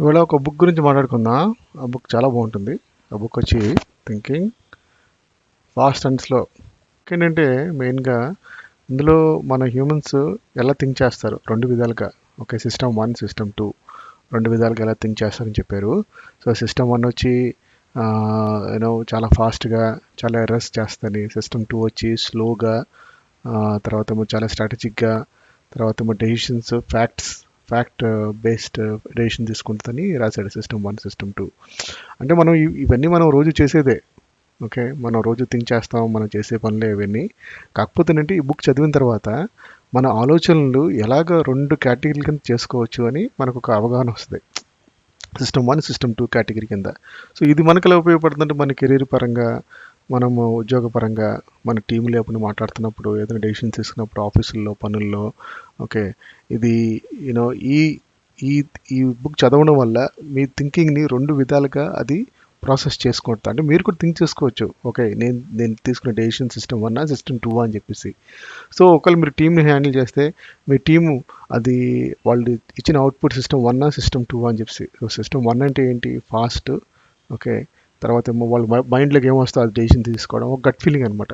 ఇవాళ ఒక బుక్ గురించి మాట్లాడుకుందాం. ఆ బుక్ చాలా బాగుంటుంది. ఆ బుక్ వచ్చి థింకింగ్ ఫాస్ట్ అండ్ స్లో ఏంటంటే మెయిన్గా ఇందులో మన హ్యూమన్స్ ఎలా థింక్ చేస్తారు? రెండు విధాలుగా. Okay system one system two రెండు విధాలుగా ఎలా థింక్ చేస్తారని చెప్పారు. సో సిస్టమ్ వన్ వచ్చి యూనో చాలా ఫాస్ట్గా చాలా ఎర్రస్ చేస్తుంది సిస్టమ్ టూ వచ్చి స్లోగా తర్వాత ఏమో చాలా స్ట్రాటజిక్గా తర్వాత decisions facts fact based decision తీసుకుంటుందని రాశాడు సిస్టమ్ వన్ సిస్టమ్ టూ అంటే మనం ఇవన్నీ మనం రోజు చేసేదే. ఓకే? మనం రోజు థింక్ చేస్తాం మనం చేసే పనులే ఇవన్నీ కాకపోతే ఏంటంటే ఈ బుక్ చదివిన తర్వాత మన ఆలోచనలు ఎలాగ రెండు కేటగిరీల కింద చేసుకోవచ్చు అని మనకు ఒక అవగాహన వస్తుంది. System one system two category కింద. సో ఇది మనకు ఎలా ఉపయోగపడుతుందంటే మన కెరీర్ పరంగా మనము ఉద్యోగపరంగా మన టీం లేకుండా మాట్లాడుతున్నప్పుడు ఏదైనా డెసిషన్ తీసుకున్నప్పుడు ఆఫీసుల్లో పనుల్లో ఓకే ఇది యూనో ఈ ఈ ఈ బుక్ చదవడం వల్ల మీ థింకింగ్ని రెండు విధాలుగా అది ప్రాసెస్ చేసుకోవచ్చు అంటే మీరు కూడా థింక్ చేసుకోవచ్చు. ఓకే నేను నేను తీసుకున్న decision system one system two అని చెప్పేసి. సో ఒకవేళ మీరు టీంని హ్యాండిల్ చేస్తే మీ టీము అది వాళ్ళు ఇచ్చిన output system one system two అని చెప్పేసి. సో సిస్టమ్ వన్ అంటే ఏంటి? Fast okay. తర్వాత ఏమో వాళ్ళ మైండ్లోకి ఏమొస్తుందో అది డెసిషన్ తీసుకోవడం ఒక గట్ ఫీలింగ్ అనమాట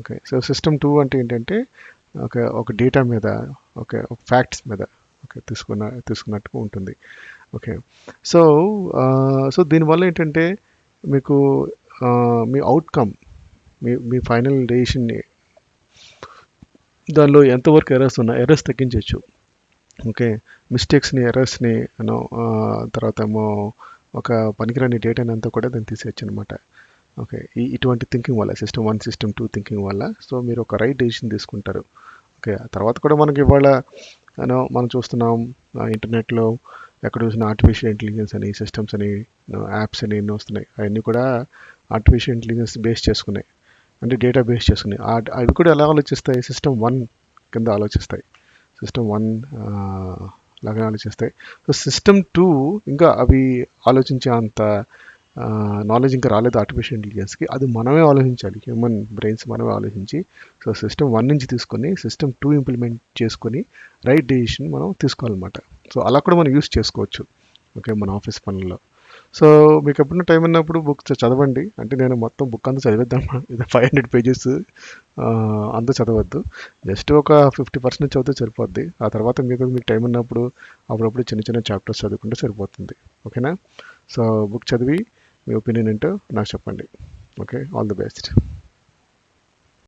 ఓకే సో సిస్టమ్ టూ అంటే ఏంటంటే ఒక ఒక డేటా మీద ఓకే ఒక ఫ్యాక్ట్స్ మీద ఓకే తీసుకున్న తీసుకున్నట్టుగా ఉంటుంది. ఓకే సో సో దీనివల్ల ఏంటంటే మీకు మీ అవుట్కమ్ మీ మీ ఫైనల్ డెసిషన్ని దానిలో ఎంతవరకు ఎర్రర్స్ ఉన్నా ఎర్రర్స్ తగ్గించవచ్చు ఓకే మిస్టేక్స్ని ఎర్రర్స్ని తర్వాత ఏమో ఒక పనికిరాని డేటాని అంతా కూడా దాన్ని తీసేయచ్చు అనమాట ఓకే ఈ ఇటువంటి థింకింగ్ వల్ల system one system two thinking వల్ల సో మీరు ఒక రైట్ డెసిషన్ తీసుకుంటారు. ఓకే ఆ తర్వాత కూడా మనకి ఇవాళ మనం చూస్తున్నాం ఇంటర్నెట్లో ఎక్కడ చూసిన ఆర్టిఫిషియల్ ఇంటెలిజెన్స్ అని సిస్టమ్స్ అని యాప్స్ అని ఎన్ని వస్తున్నాయి. అవన్నీ కూడా ఆర్టిఫిషియల్ ఇంటెలిజెన్స్ బేస్ చేసుకున్నాయి. అంటే డేటా బేస్ చేసుకున్నాయి. అవి కూడా ఎలా ఆలోచిస్తాయి? సిస్టమ్ వన్ కింద ఆలోచిస్తాయి. సిస్టమ్ వన్ లాగా ఆలోచిస్తాయి. సో సిస్టమ్ టూ ఇంకా అవి ఆలోచించే అంత నాలెడ్జ్ ఇంకా రాలేదు ఆర్టిఫిషియల్ ఇంటెలిజెన్స్కి అది మనమే ఆలోచించాలి. హ్యూమన్ బ్రెయిన్స్ మనమే ఆలోచించి. సో సిస్టమ్ వన్ నుంచి తీసుకొని సిస్టమ్ టూ ఇంప్లిమెంట్ చేసుకొని రైట్ డెసిషన్ మనం తీసుకోవాలన్నమాట. సో అలా కూడా మనం యూస్ చేసుకోవచ్చు. ఓకే మన ఆఫీస్ పనుల్లో. సో మీకు ఎప్పుడైనా టైం ఉన్నప్పుడు బుక్ చదవండి. అంటే నేను మొత్తం బుక్ అంతా చదివేద్దాం ఇది ఫైవ్ హండ్రెడ్ పేజెస్. అంతా చదవద్దు. జస్ట్ ఒక ఫిఫ్టీ పర్సెంట్ చదివితే సరిపోద్ది. ఆ తర్వాత మీకు మీకు టైం ఉన్నప్పుడు అప్పుడప్పుడు చిన్న చిన్న చాప్టర్స్ చదువుకుంటే సరిపోతుంది. ఓకేనా? సో బుక్ చదివి మీ ఒపీనియన్ ఏంటో నాకు చెప్పండి. ఓకే? All the best.